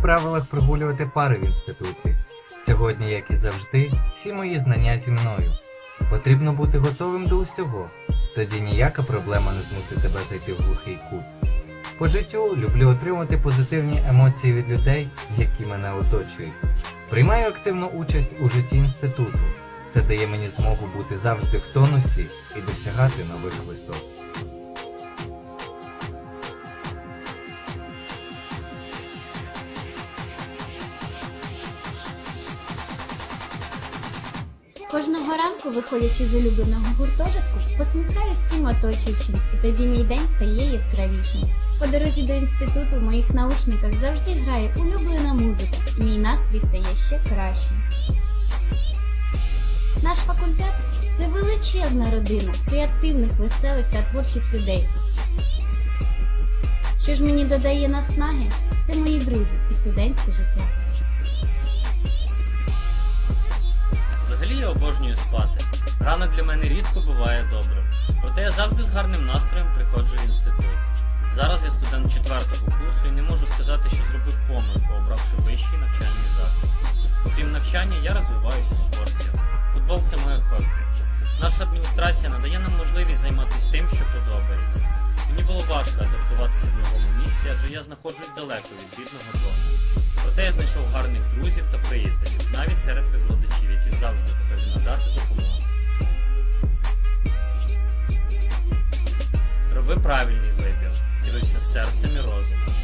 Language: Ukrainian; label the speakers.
Speaker 1: правилах прогулювати пари в інституті. Сьогодні, як і завжди, всі мої знання зі мною. Потрібно бути готовим до усього. Тоді ніяка проблема не змусить тебе зайти в глухий кут. По життю люблю отримати позитивні емоції від людей, які мене оточують. Приймаю активну участь у житті інституту. Це дає мені змогу бути завжди в тонусі і досягати нових висот.
Speaker 2: Кожного ранку, виходячи з улюбленого гуртожитку, посміхаюсь всім оточуючим, і тоді мій день стає яскравішим. По дорозі до інституту в моїх наушниках завжди грає улюблена музика, і мій настрій стає ще кращим. Наш факультет це величезна родина креативних, веселих та творчих людей. Що ж мені додає наснаги, це мої друзі і студентське життя.
Speaker 3: Обожнюю спати. Ранок для мене рідко буває добрим. Проте я завжди з гарним настроєм приходжу в інститут. Зараз я студент четвертого курсу і не можу сказати, що зробив помилку, обравши вищий навчальний заклад. Окрім навчання, я розвиваюся у спорті. Футбол це моє хобі. Наша адміністрація надає нам можливість займатися тим, що подобається. Мені було важко адаптуватися в новому місці, адже я знаходжусь далеко від рідного дому. Проте я знайшов гарних друзів та приятелів, навіть серед викладачів, завжди готові надати допомогу. Роби правильний вибір, керуйся серцем і розумом.